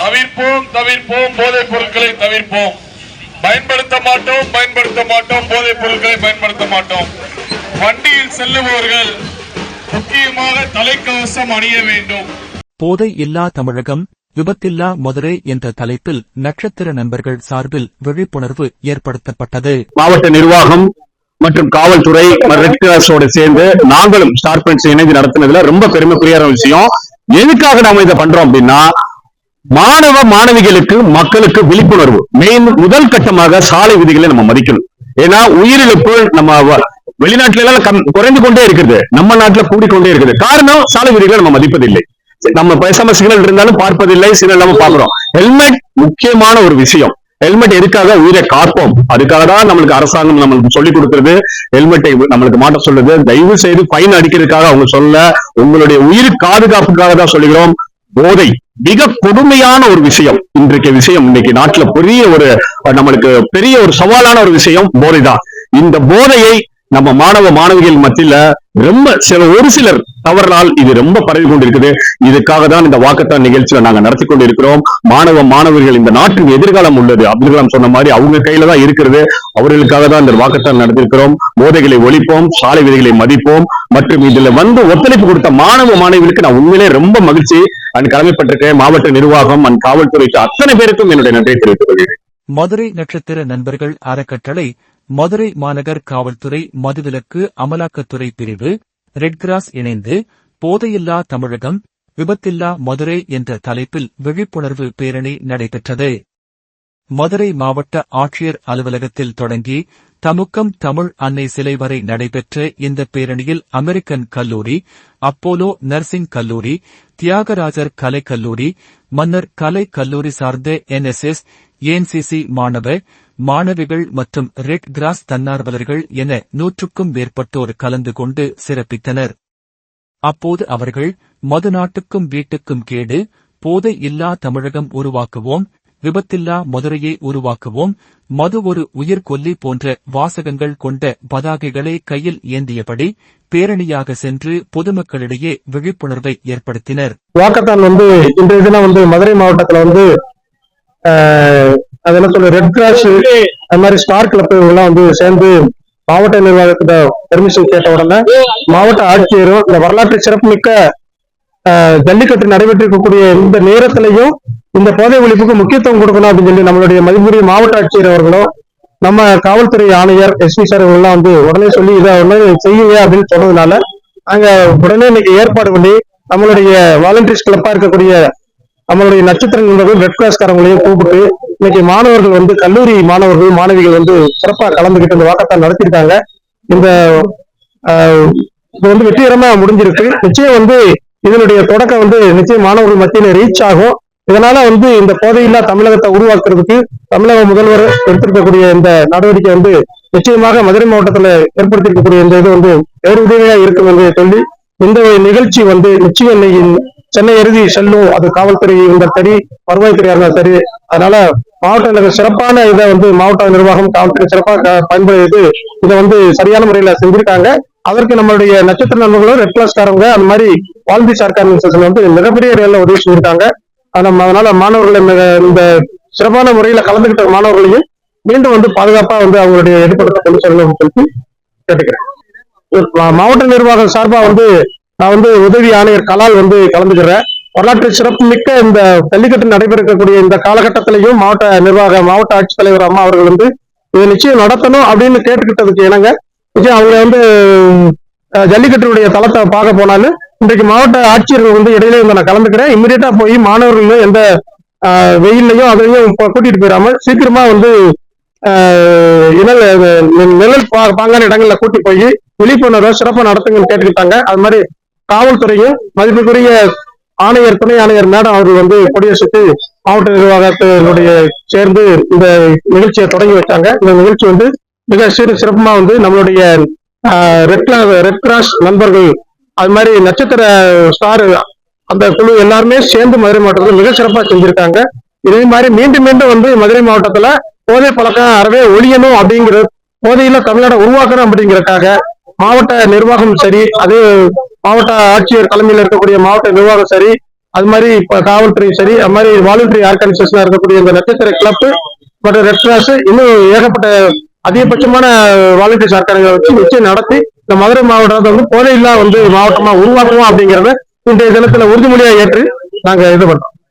தவிர்ப்போம் தவிர்ப்போம் போதைப் பொருட்களை தவிர்ப்போம். பயன்படுத்த மாட்டோம் பயன்படுத்த மாட்டோம் போதைப் பொருட்களை பயன்படுத்த மாட்டோம். வண்டியில் செல்லுபவர்கள் முக்கியமாக தலைக்கவசம் அணிய வேண்டும். போதை இல்லா தமிழகம் விபத்தில்லா மதுரை என்ற தலைப்பில் நட்சத்திர நண்பர்கள் சார்பில் விழிப்புணர்வு ஏற்படுத்தப்பட்டது. மாவட்ட நிர்வாகம் மற்றும் காவல்துறை ரெட் கிராஸோட சேர்ந்து நாங்களும் ஸ்டார் இணைந்து நடத்தினதுல ரொம்ப பெருமைக்குரியான விஷயம். எதுக்காக நாம இதை பண்றோம் அப்படின்னா மாணவ மாணவிகளுக்கு மக்களுக்கு விழிப்புணர்வு. மெயின் முதல் கட்டமாக சாலை விதிகளை நம்ம மதிக்கணும். ஏன்னா உயிரிழப்பு நம்ம வெளிநாட்டுல எல்லாம் குறைந்து கொண்டே இருக்குது. நம்ம நாட்டுல கூடிக்கொண்டே இருக்குது. காரணம் சாலை விதிகளை நம்ம மதிப்பதில்லை. நம்ம பேசாம சிக்னல் இருந்தாலும் பார்ப்பதில்லை சிக்னல் இல்லாம பாக்குறோம் ஹெல்மெட் முக்கியமான ஒரு விஷயம். ஹெல்மெட் எதுக்காக உயிரை காப்போம்? அதுக்காக தான் நம்மளுக்கு அரசாங்கம் நம்மளுக்கு சொல்லி கொடுக்கறது. ஹெல்மெட்டை நம்மளுக்கு மாட்ட சொல்றது தயவு செய்து பைன் அடிக்கிறதுக்காக அவங்க சொல்ல உங்களுடைய உயிர் பாதுகாப்புக்காக தான் சொல்லுகிறோம். போதை. மிக கொடுமையான ஒரு விஷயம். இன்றைக்கு விஷயம் இன்னைக்கு நாட்டுல பெரிய ஒரு நம்மளுக்கு பெரிய ஒரு சவாலான ஒரு விஷயம் போதை தான் இந்த போதையை நம்ம மாணவ மாணவிகள் மத்தியில ரொம்ப சில ஒரு சிலர் தவறால் இது ரொம்ப பரவி கொண்டிருக்குது. இதுக்காக தான் இந்த வாக்கத்தான் நிகழ்ச்சியில நாங்க நடத்தி கொண்டிருக்கிறோம். மாணவ மாணவர்கள் இந்த நாட்டின் எதிர்காலம் உள்ளது. அப்துல் கலாம் சொன்ன மாதிரி அவங்க கையில தான் இருக்கிறது. அவர்களுக்காக தான் இந்த வாக்கத்தான் நடத்திருக்கிறோம். போதைகளை ஒழிப்போம் சாலை விதிகளை மதிப்போம். மற்றும் இதுல வந்து ஒத்துழைப்பு கொடுத்த மாணவ மாணவிகளுக்கு நான் உண்மையிலே ரொம்ப மகிழ்ச்சி. அண்ட் கடமைப்பட்டிருக்கேன். மாவட்ட நிர்வாகம் அண்ட் காவல்துறைக்கு அத்தனை பேருக்கும் என்னுடைய நன்றியை தெரிவித்துக் கொள்கிறேன். மதுரை நட்சத்திர நண்பர்கள் அறக்கட்டளை மதுரை மாநகர் காவல்துறை மதுவிலக்கு அமலாக்கத்துறை பிரிவு ரெட் கிராஸ் இணைந்து போதையில்லா தமிழகம் விபத்தில்லா மதுரை என்ற தலைப்பில் விழிப்புணர்வு பேரணி நடைபெற்றது. மதுரை மாவட்ட ஆட்சியர் அலுவலகத்தில் தொடங்கி தமுக்கம் தமிழ் அன்னை சிலை வரை நடைபெற்ற இந்த பேரணியில் அமெரிக்கன் கல்லூரி அப்போலோ நர்சிங் கல்லூரி தியாகராஜர் கலை கல்லூரி மன்னர் கலை கல்லூரி சார்ந்த என்எஸ்எஸ் ஏஎன்சிசி மாணவ மாணவிகள் மற்றும் ரெட் கிராஸ் தன்னார்வலர்கள் என நூற்றுக்கும் மேற்பட்டோர் கலந்து கொண்டு சிறப்பித்தனர். அப்போது அவர்கள் மது நாட்டுக்கும் வீட்டுக்கும் கேடு போதை இல்லா தமிழகம் உருவாக்குவோம் விபத்தில்லா மதுரையை உருவாக்குவோம். மது ஒரு உயிர்கொல்லி போன்ற வாசகங்கள் கொண்ட பதாகைகளை கையில் ஏந்தியபடி பேரணியாக சென்று பொதுமக்களிடையே விழிப்புணர்வை ஏற்படுத்தினர். வாக்கத்தான் வந்து இன்றைய தினம் வந்து மதுரை மாவட்டத்தில் வந்து ஆஹ், அது என்ன சொல்ற ரெட் கிராஸ் அது மாதிரி ஸ்டார் கிளப் எல்லாம் வந்து சேர்ந்து மாவட்ட நிர்வாகத்திட்ட பெர்மிஷன் கேட்ட உடனே மாவட்ட ஆட்சியரும் இந்த வரலாற்று சிறப்புமிக்க ஆஹ், ஜல்லிக்கட்டு நடைபெற்றிருக்கக்கூடிய இந்த நேரத்திலையும் இந்த போதை ஒழிப்புக்கு முக்கியத்துவம் கொடுக்கணும் அப்படின்னு சொல்லி நம்மளுடைய மதிப்புரிய மாவட்ட ஆட்சியர் அவர்களும் நம்ம காவல்துறை ஆணையர் எஸ்பி சார் இவங்கெல்லாம் வந்து உடனே சொல்லி இதை உடனே செய்யுங்க அப்படின்னு சொன்னதுனால நாங்க உடனே இன்னைக்கு ஏற்பாடு பண்ணி நம்மளுடைய வாலண்டியர்ஸ் கிளப்பா இருக்கக்கூடிய நம்மளுடைய நட்சத்திர ரெட் கிராஸ்காரங்களையும் கூப்பிட்டு இன்னைக்கு மாணவர்கள் வந்து கல்லூரி மாணவர்கள் மாணவிகள் வந்து சிறப்பாக கலந்துகிட்டு இந்த வாக்கத்தான் நடத்தியிருக்காங்க. இந்த இது வந்து வெற்றிகரமா முடிஞ்சிருக்கு. நிச்சயம் வந்து இதனுடைய தொடக்கம் வந்து நிச்சயம் மாணவர்கள் மத்தியில ரீச் ஆகும். இதனால வந்து இந்த போதையில்லா தமிழகத்தை உருவாக்குறதுக்கு தமிழக முதல்வர் எடுத்திருக்கக்கூடிய இந்த நடவடிக்கை வந்து நிச்சயமாக மதுரை மாவட்டத்துல ஏற்படுத்தியிருக்கக்கூடிய இந்த இது வந்து வேறு உதவியா இருக்கும் என்று சொல்லி இந்த நிகழ்ச்சி வந்து நிச்சயம் சென்னை எழுதி செல்லும் அது காவல்துறை இருந்தால் சரி வருவாய்த்துறையா இருந்தால் சரி அதனால மாவட்ட சிறப்பான இதை வந்து மாவட்ட நிர்வாகம் காவல்துறை சிறப்பாக பயன்படுத்தி இதை வந்து சரியான முறையில செஞ்சிருக்காங்க. அதற்கு நம்மளுடைய நட்சத்திர நண்பர்களும் ரெட் கிளாஸ்காரங்க அந்த மாதிரி வாழ்ந்தி சார்கார் வந்து மிகப்பெரிய உதவி செஞ்சிருக்காங்க. அதனால அதனால மாணவர்களை இந்த சிறப்பான முறையில கலந்துகிட்ட மாணவர்களையும் மீண்டும் வந்து பாதுகாப்பா வந்து அவங்களுடைய எடுப்படத்தை கொண்டு செல்லணும் சொல்லி கேட்டுக்கிறேன். மாவட்ட நிர்வாகம் சார்பா வந்து நான் வந்து உதவி ஆணையர் கலால் வந்து கலந்துக்கிறேன். வரலாற்று சிறப்புமிக்க இந்த ஜல்லிக்கட்டு நடைபெறக்கூடிய இந்த காலகட்டத்திலையும் மாவட்ட நிர்வாக மாவட்ட ஆட்சித்தலைவர் அம்மா அவர்கள் வந்து இதை நிச்சயம் நடத்தணும் அப்படின்னு கேட்டுக்கிட்டதுக்கு இணங்க நிச்சயம் அவங்க வந்து ஜல்லிக்கட்டுடைய தளத்தை பார்க்க போனாலும் இன்றைக்கு மாவட்ட ஆட்சியர்கள் வந்து இடையில வந்து நான் கலந்துக்கிறேன். இம்மிடியட்டா போய் மாணவர்கள் எந்த வெயில்லையும் அதையும் கூட்டிட்டு போயிடாம சீக்கிரமா வந்து நிழல் நிழல் பா- பாங்கான இடங்கள்ல கூட்டி போய் விழிப்புணர்வை சிறப்பா நடத்துங்கன்னு கேட்டுக்கிட்டாங்க. அது மாதிரி காவல்துறையும் மதிப்புக்குரிய ஆணையர் துணை ஆணையர் மேடம் அவர்கள் வந்து கொடியரசுக்கு மாவட்ட நிர்வாகத்தினுடைய சேர்ந்து இந்த நிகழ்ச்சியை தொடங்கி வச்சாங்க இந்த நிகழ்ச்சி வந்து மிக சிறு சிறப்பமா வந்து நம்மளுடைய ரெட் ரெட் கிராஸ் நண்பர்கள் அது மாதிரி நட்சத்திர ஸ்டார் அந்த குழு எல்லாருமே சேர்ந்து மதுரை மாவட்டத்தில் மிக சிறப்பாக செஞ்சிருக்காங்க. இதே மாதிரி மீண்டும் மீண்டும் வந்து மதுரை மாவட்டத்துல போதை பழக்கம் அறவே ஒழியணும் அப்படிங்கிற போதையில தமிழ்நாடு உருவாக்கணும் அப்படிங்கிறக்காக மாவட்ட நிர்வாகம் சரி அது மாவட்ட ஆட்சியர் தலைமையில் இருக்கக்கூடிய மாவட்ட நிர்வாகம் சரி அது மாதிரி இப்போ காவல்துறை சரி அது மாதிரி வாலண்டரி ஆர்கனைசேஷனா இருக்கக்கூடிய இந்த நட்சத்திர கிளப் மற்றும் ரெட் கிராஸ் இன்னும் ஏகப்பட்ட அதிகபட்சமான வாலண்டரி ஆர்கனைசேஷன் வச்சு நிச்சயம் நடத்தி இந்த மதுரை மாவட்டத்தை வந்து போதையில்லா வந்து மாவட்டமா உருவாக்குவோம் அப்படிங்கறத இன்றைய தினத்துல உறுதிமொழியா ஏற்று நாங்க இது பண்றோம்.